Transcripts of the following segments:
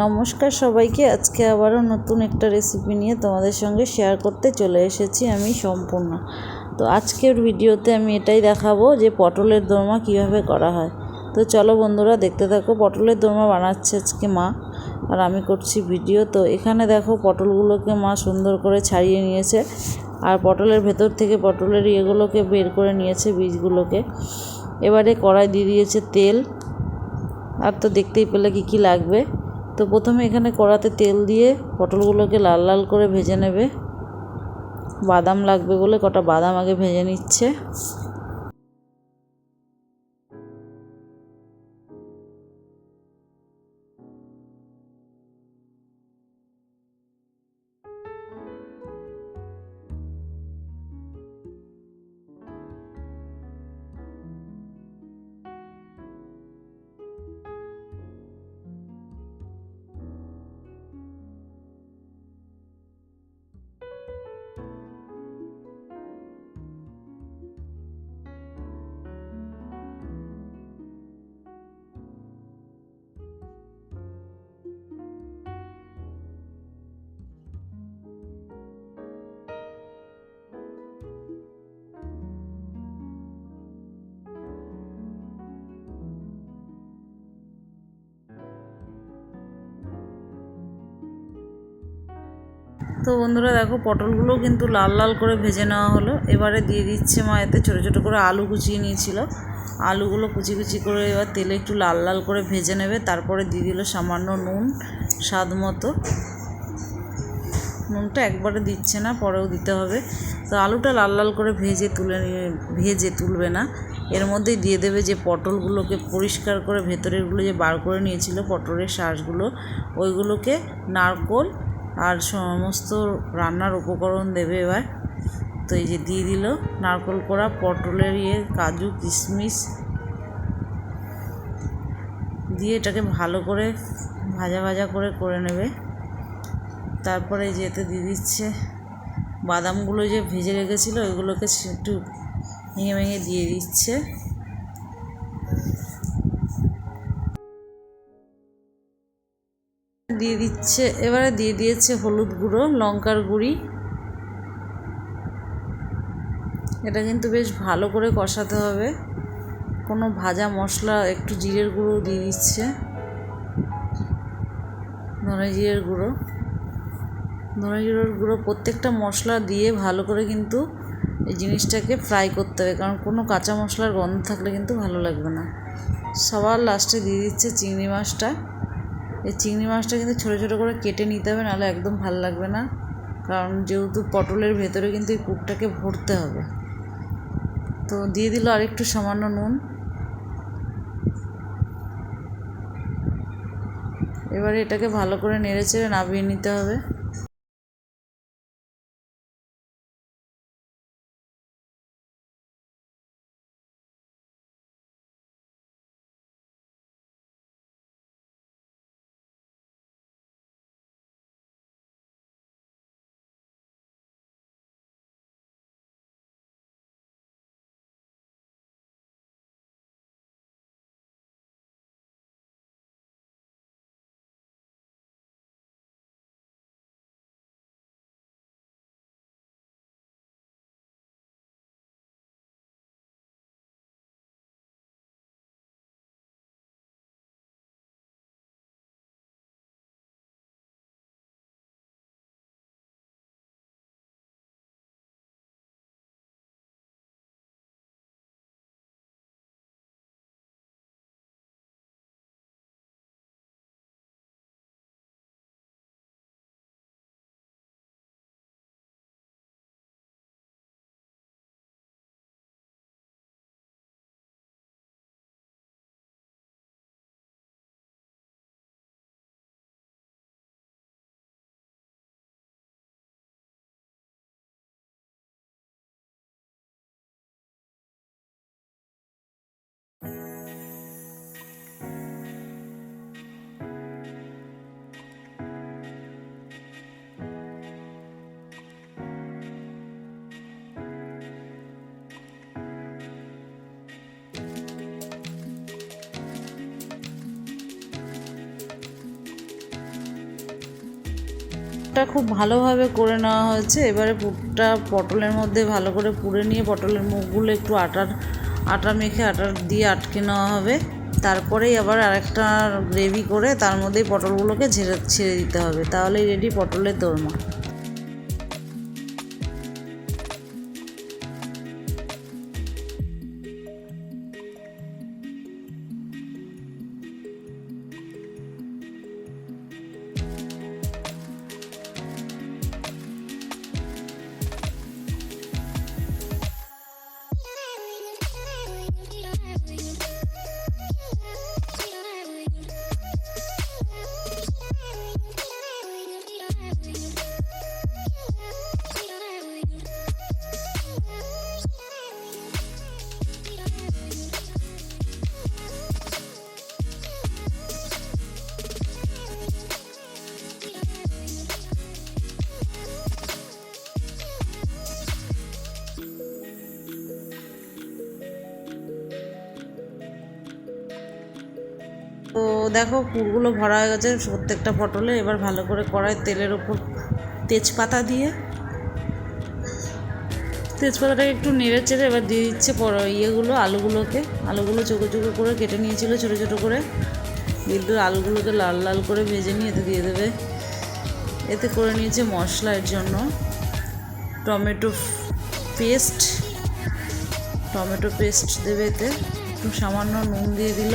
নমস্কার সবাইকে। আজকে আবারও নতুন একটা রেসিপি নিয়ে তোমাদের সঙ্গে শেয়ার করতে চলে এসেছি আমি সম্পূর্ণ। তো আজকের ভিডিওতে আমি এটাই দেখাবো যে পটলের দোরমা কীভাবে করা হয়। তো চলো বন্ধুরা, দেখতে থাকো, পটলের দোরমা বানাচ্ছে আজকে মা, আর আমি করছি ভিডিও তো এখানে দেখো, পটলগুলোকে মা সুন্দর করে ছাড়িয়ে নিয়েছে, আর পটলের ভেতর থেকে পটলের ইয়েগুলোকে বের করে নিয়েছে বীজগুলোকে। এবারে কড়াই দিয়ে দিয়েছে তেল, আর তো দেখতেই পেলে কী কী লাগবে। তো প্রথমে এখানে কড়াতে তেল দিয়ে পটলগুলোকে লাল লাল করে ভেজে নেবে। বাদাম লাগবে বলে কটা বাদাম আগে ভেজে নিচ্ছে। তো বন্ধুরা দেখো, পটলগুলোও কিন্তু লাল লাল করে ভেজে নেওয়া হলো। এবারে দিয়ে দিচ্ছে মা, এতে ছোটো ছোটো করে আলু কুচিয়ে নিয়েছিল। আলুগুলো কুচি কুচি করে এবার তেলে একটু লাল লাল করে ভেজে নেবে। তারপরে দিয়ে দিল সামান্য নুন, স্বাদ মতো। নুনটা একবারে দিচ্ছে না, পরেও দিতে হবে। তো আলুটা লাল লাল করে ভেজে তুলে ভেজে তুলবে না। এর মধ্যেই দিয়ে দেবে যে পটলগুলোকে পরিষ্কার করে ভেতরেরগুলো যে বার করে নিয়েছিল পটলের শ্বাসগুলো ওইগুলোকে নারকোল আর সমস্ত রান্নার উপকরণ দেবে এবার। তো এই যে দিয়ে দিল নারকোল করা পটলের ইয়ে কাজু, কিশমিশ। দিয়ে এটাকে ভালো করে ভাজা ভাজা করে করে নেবে। তারপরে যেতে দিয়ে দিচ্ছে বাদামগুলো যে ভেজে রেখেছিলো, ওইগুলোকে একটু ভেঙে ভেঙে দিয়ে দিচ্ছে। দিয়ে দিচ্ছে, এবারে দিয়ে দিয়েছে হলুদ গুঁড়ো, লঙ্কার গুঁড়ি। এটা কিন্তু বেশ ভালো করে কষাতে হবে। কোনো ভাজা মশলা, একটু জিরের গুঁড়ো দিয়ে দিচ্ছে। ধনে জিরের গুঁড়ো। ধনে জিরের গুঁড়ো প্রত্যেকটা মশলা দিয়ে ভালো করে কিন্তু এই জিনিসটাকে ফ্রাই করতে হবে, কারণ কোনো কাঁচা মশলার গন্ধ থাকলে কিন্তু ভালো লাগবে না। সবার লাস্টে দিয়ে দিচ্ছে চিংড়ি মাছটা। এই চিংড়ি মাছটা কিন্তু ছোটো ছোটো করে কেটে নিতে হবে, নাহলে একদম ভালো লাগবে না। কারণ যেহেতু পটলের ভেতরে কিন্তু এই পুরটাকে ভরতে হবে। তো দিয়ে দিল আরেকটু সামান্য নুন। এবারে এটাকে ভালো করে নেড়ে চেড়ে নামিয়ে নিতে হবে। পুরটা খুব ভালোভাবে করে নেওয়া হয়েছে। এবারে পুরটা পটলের মধ্যে ভালো করে পুড়ে নিয়ে পটলের মুখগুলো একটু আটার, আটা মেখে আটার দিয়ে আটকে নেওয়া হবে। তারপরেই আবার আরেকটা গ্রেভি করে তার মধ্যেই পটলগুলোকে ঝেড়ে, ছেড়ে দিতে হবে। তাহলেই রেডি পটলের দোরমা। Yeah, yeah, yeah. দেখো পুরগুলো ভরা হয়ে গেছে প্রত্যেকটা পটলে। এবার ভালো করে কড়াই তেলের ওপর তেজপাতা দিয়ে। তেজপাতাটাকে একটু নেড়ে চেড়ে এবার দিয়ে দিচ্ছে ইয়েগুলো, আলুগুলোকে। আলুগুলো চোখো চোখো করে কেটে নিয়েছিল ছোটো ছোটো করে। বিদ্যুৎ আলুগুলোকে লাল লাল করে ভেজে নিয়ে এতে দিয়ে দেবে। এতে করে নিয়েছে মশলার জন্য। টমেটো পেস্ট টমেটো পেস্ট দেবে এতে। একটু সামান্য নুন দিয়ে দিল।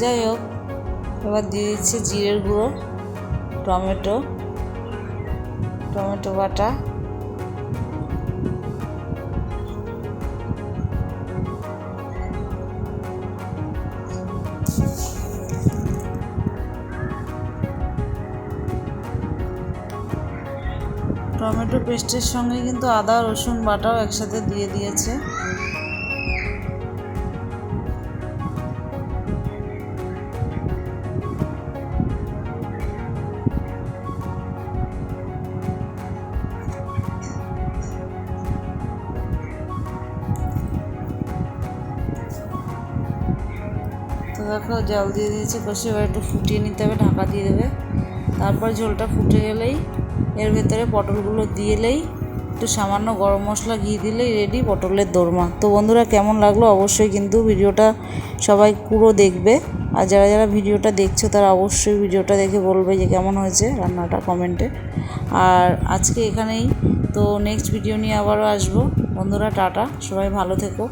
যাই হোক, এবার দিয়ে দিচ্ছি জিরের গুঁড়ো, টমেটো টমেটো বাটা। টমেটো পেস্টের সঙ্গে কিন্তু আদা, রসুন বাটাও একসাথে দিয়ে দিয়েছে। দেখো জল দিয়ে দিয়েছে কষে এবার একটু ফুটিয়ে নিতে হবে, ঢাকা দিয়ে দেবে। তারপর ঝোলটা ফুটে গেলেই, এর ভেতরে পটলগুলো দিয়েলেই একটু সামান্য গরম মশলা ঘি দিলেই রেডি পটলের দোরমা। তো বন্ধুরা, কেমন লাগল অবশ্যই কিন্তু ভিডিওটা সবাই পুরো দেখবে। আর যারা যারা ভিডিওটা দেখছ, তারা অবশ্যই ভিডিওটা দেখে বলবে যে কেমন হয়েছে রান্নাটা কমেন্টে। আর আজকে এখানেই, তো নেক্সট ভিডিও নিয়ে আবারও আসব। বন্ধুরা, টাটা, সবাই ভালো থেকো।